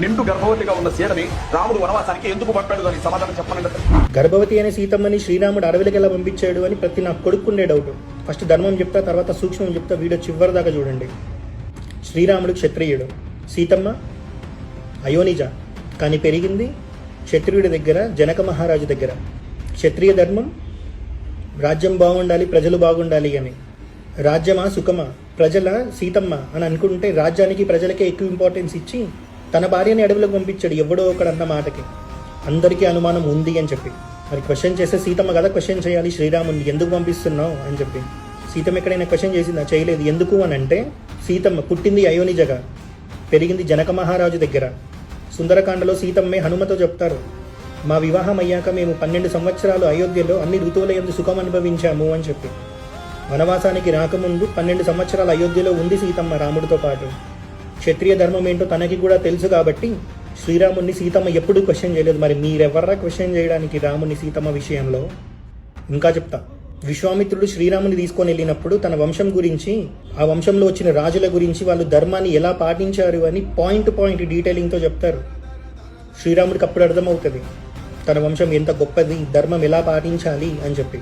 నిండు గర్భవతిగా ఉన్న సీతని రాముడు వనవాసానికి ఎందుకు పంపాడు అని సమాధానం చెప్పనండి గర్భవతి అనే సీతమ్మని శ్రీరాముడు అడవికి ఎలా పంపించాడు అని ప్రతి నా కొడుకుండే డౌట్ ఫస్ట్ ధర్మం చెప్తా తర్వాత సూక్ష్మం చెప్తా వీడియో చివరి దాకా చూడండి. శ్రీరాముడు క్షత్రియుడు. సీతమ్మ అయోనిజ. కానీ పెరిగింది క్షత్రియుడి దగ్గర జనక మహారాజు దగ్గర. క్షత్రియ ధర్మం రాజ్యం బాగుండాలి ప్రజలు బాగుండాలి అని. రాజ్యమా సుఖమా? ప్రజల సీతమ్మ అని అనుకుంటే రాజ్యానికి ప్రజలకే ఎక్కువ ఇంపార్టెన్స్ ఇచ్చి తన భార్యని అడవిలోకి పంపించాడు ఎవడో ఒకడు అన్న మాటకి. అందరికీ అనుమానం ఉంది అని చెప్పి. మరి క్వశ్చన్ చేస్తే సీతమ్మ కదా క్వశ్చన్ చేయాలి శ్రీరాముని ఎందుకు పంపిస్తున్నావు అని చెప్పి. సీతమ్మ ఎక్కడైనా క్వశ్చన్ చేసిందా? చేయలేదు. ఎందుకు అని అంటే సీతమ్మ పుట్టింది అయోనిజగ పెరిగింది జనక మహారాజు దగ్గర. సుందరకాండలో సీతమ్మే హనుమతో చెప్తారు మా వివాహం అయ్యాక మేము పన్నెండు సంవత్సరాలు అయోధ్యలో అన్ని ఋతువుల ఎందు సుఖం అనుభవించాము అని చెప్పి. వనవాసానికి రాకముందు పన్నెండు సంవత్సరాలు అయోధ్యలో ఉంది సీతమ్మ రాముడితో పాటు. క్షత్రియ ధర్మం ఏంటో తనకి కూడా తెలుసు కాబట్టి శ్రీరాముని సీతమ్మ ఎప్పుడూ క్వశ్చన్ చేయలేదు. మరి మీరెవర్రా క్వశ్చన్ చేయడానికి రాముని సీతమ్మ విషయంలో? ఇంకా చెప్తా. విశ్వామిత్రుడు శ్రీరాముని తీసుకొని వెళ్ళినప్పుడు తన వంశం గురించి ఆ వంశంలో వచ్చిన రాజుల గురించి వాళ్ళు ధర్మాన్ని ఎలా పాటించారు అని పాయింట్ పాయింట్ డీటెయిలింగ్తో చెప్తారు. శ్రీరాముడికి అప్పుడు అర్థమవుతుంది. తన వంశం ఎంత గొప్పది ధర్మం ఎలా పాటించాలి అని చెప్పి.